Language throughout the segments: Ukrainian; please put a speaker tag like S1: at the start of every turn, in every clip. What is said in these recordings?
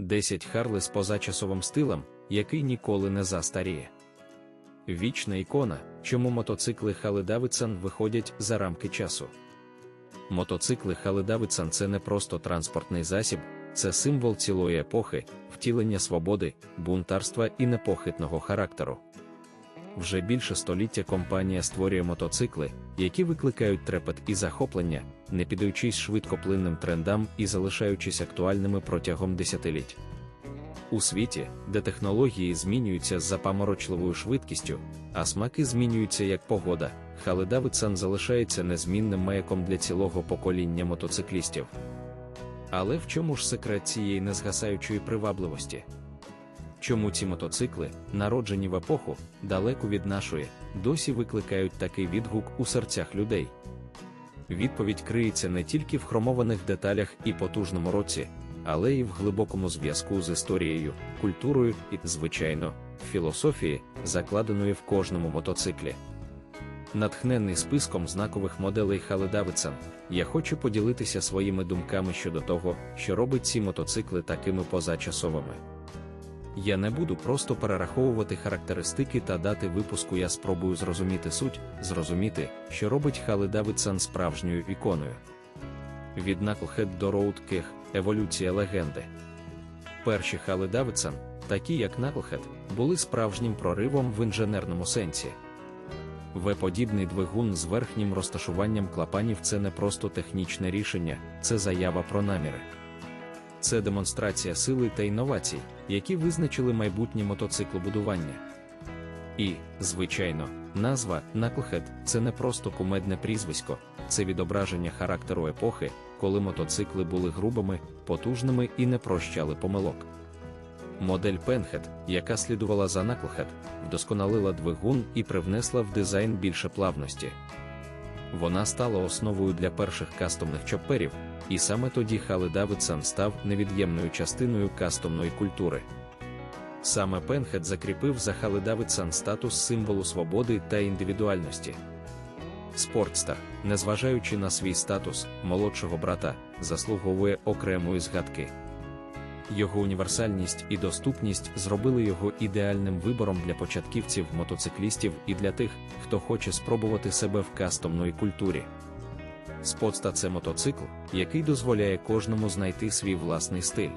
S1: 10 Харли з позачасовим стилем, який ніколи не застаріє. Вічна ікона, чому мотоцикли Хали Давидсон виходять за рамки часу. Мотоцикли Хали Давидсон це не просто транспортний засіб, це символ цілої епохи, втілення свободи, бунтарства і непохитного характеру. Вже більше століття компанія створює мотоцикли, які викликають трепет і захоплення, не піддаючись швидкоплинним трендам і залишаючись актуальними протягом десятиліть. У світі, де технології змінюються з запаморочливою швидкістю, а смаки змінюються як погода, Хали Давидсон залишається незмінним маяком для цілого покоління мотоциклістів. Але в чому ж секрет цієї незгасаючої привабливості? Чому ці мотоцикли, народжені в епоху, далеко від нашої, досі викликають такий відгук у серцях людей? Відповідь криється не тільки в хромованих деталях і потужному році, але й в глибокому зв'язку з історією, культурою і, звичайно, філософії, закладеної в кожному мотоциклі. Натхнений списком знакових моделей Хали я хочу поділитися своїми думками щодо того, що робить ці мотоцикли такими позачасовими. Я не буду просто перераховувати характеристики та дати випуску. Я спробую зрозуміти суть, зрозуміти, що робить Хали Давидсон справжньою іконою. Від Knucklehead до Road – еволюція легенди. Перші Хали Давидсон, такі як Knucklehead, були справжнім проривом в інженерному сенсі. В-подібний двигун з верхнім розташуванням клапанів це не просто технічне рішення, це заява про наміри. Це демонстрація сили та інновацій, які визначили майбутнє мотоциклобудування. І, звичайно, назва Knucklehead – це не просто кумедне прізвисько, це відображення характеру епохи, коли мотоцикли були грубими, потужними і не прощали помилок. Модель Penhead, яка слідувала за Knucklehead, вдосконалила двигун і привнесла в дизайн більше плавності. Вона стала основою для перших кастомних чопперів, і саме тоді Хали Давидсон став невід'ємною частиною кастомної культури. Саме Пенхед закріпив за Хали Давидсон статус символу свободи та індивідуальності. Спортстар, незважаючи на свій статус молодшого брата, заслуговує окремої згадки. Його універсальність і доступність зробили його ідеальним вибором для початківців мотоциклістів і для тих, хто хоче спробувати себе в кастомної культурі. Спотста це мотоцикл, який дозволяє кожному знайти свій власний стиль.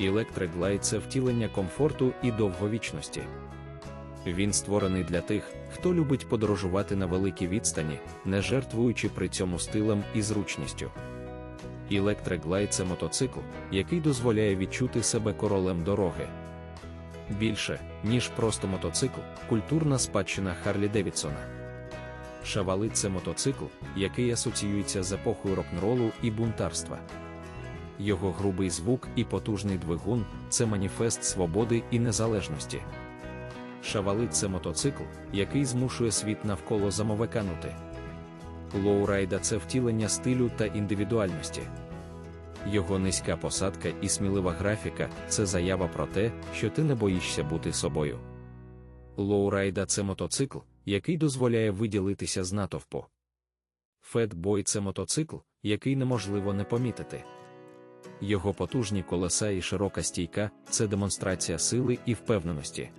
S1: Electric Glide – це втілення комфорту і довговічності. Він створений для тих, хто любить подорожувати на великій відстані, не жертвуючи при цьому стилем і зручністю. Electric Glide – це мотоцикл, який дозволяє відчути себе королем дороги. Більше, ніж просто мотоцикл, культурна спадщина Харлі Девідсона. Шавали це мотоцикл, який асоціюється з епохою рок-н-ролу і бунтарства. Його грубий звук і потужний двигун це маніфест свободи і незалежності. Шавали це мотоцикл, який змушує світ навколо замовеканути. Лоурайда це втілення стилю та індивідуальності. Його низька посадка і смілива графіка це заява про те, що ти не боїшся бути собою. Лоурайда це мотоцикл, який дозволяє виділитися з натовпу. Фетбой це мотоцикл, який неможливо не помітити. Його потужні колеса і широка стійка це демонстрація сили і впевненості.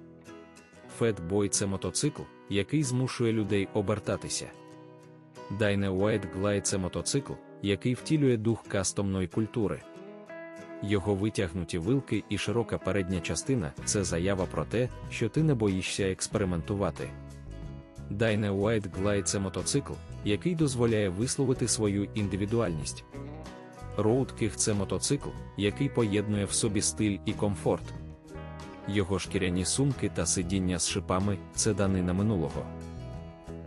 S1: Фетбой це мотоцикл, який змушує людей обертатися. Дайне White Glide – це мотоцикл, який втілює дух кастомної культури. Його витягнуті вилки і широка передня частина це заява про те, що ти не боїшся експериментувати. Дайне White Glide – це мотоцикл, який дозволяє висловити свою індивідуальність. Road King – це мотоцикл, який поєднує в собі стиль і комфорт. Його шкіряні сумки та сидіння з шипами це данина минулого.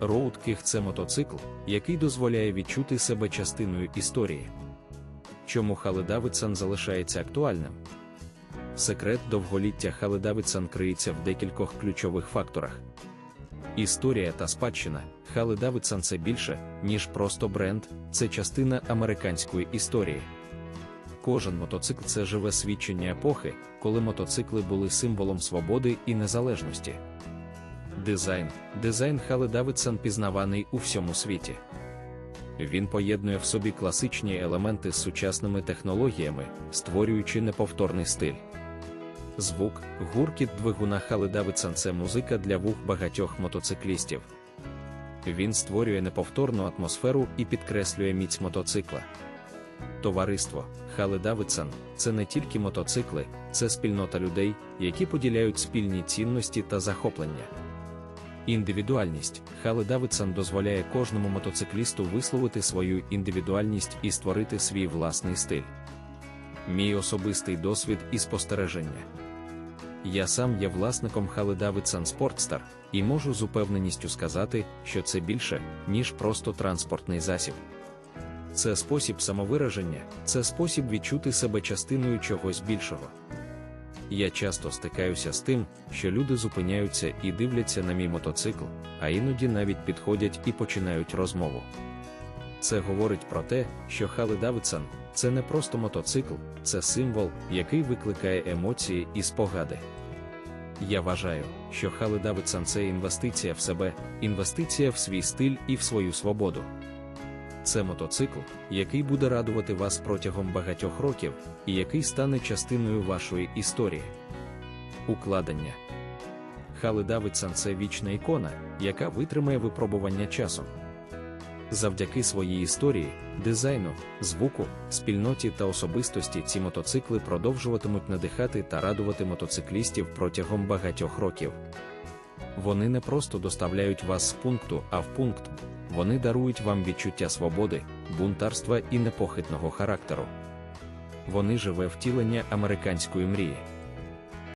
S1: King – це мотоцикл, який дозволяє відчути себе частиною історії. Чому Хали Давидсон залишається актуальним? Секрет довголіття Хали Давидсон криється в декількох ключових факторах. Історія та спадщина Хали Давидсон це більше, ніж просто бренд, це частина американської історії. Кожен мотоцикл це живе свідчення епохи, коли мотоцикли були символом свободи і незалежності. Дизайн Дизайн Хали Давидсон пізнаваний у всьому світі. Він поєднує в собі класичні елементи з сучасними технологіями, створюючи неповторний стиль. Звук, гуркіт двигуна Хали Давидсон – це музика для вух багатьох мотоциклістів. Він створює неповторну атмосферу і підкреслює міць мотоцикла. Товариство Хали Давидсон – це не тільки мотоцикли, це спільнота людей, які поділяють спільні цінності та захоплення. Індивідуальність Хали Давидсон дозволяє кожному мотоциклісту висловити свою індивідуальність і створити свій власний стиль. Мій особистий досвід і спостереження. Я сам є власником Хали Давидсон Sportstar і можу з упевненістю сказати, що це більше, ніж просто транспортний засіб. Це спосіб самовираження, це спосіб відчути себе частиною чогось більшого. Я часто стикаюся з тим, що люди зупиняються і дивляться на мій мотоцикл, а іноді навіть підходять і починають розмову. Це говорить про те, що Хали Давидсон – це не просто мотоцикл, це символ, який викликає емоції і спогади. Я вважаю, що Хали Давидсон – це інвестиція в себе, інвестиція в свій стиль і в свою свободу. Це мотоцикл, який буде радувати вас протягом багатьох років, і який стане частиною вашої історії. Укладення Хали Давидсон – це вічна ікона, яка витримає випробування часом. Завдяки своїй історії, дизайну, звуку, спільноті та особистості ці мотоцикли продовжуватимуть надихати та радувати мотоциклістів протягом багатьох років. Вони не просто доставляють вас з пункту А в пункт, вони дарують вам відчуття свободи, бунтарства і непохитного характеру. Вони живе втілення американської мрії.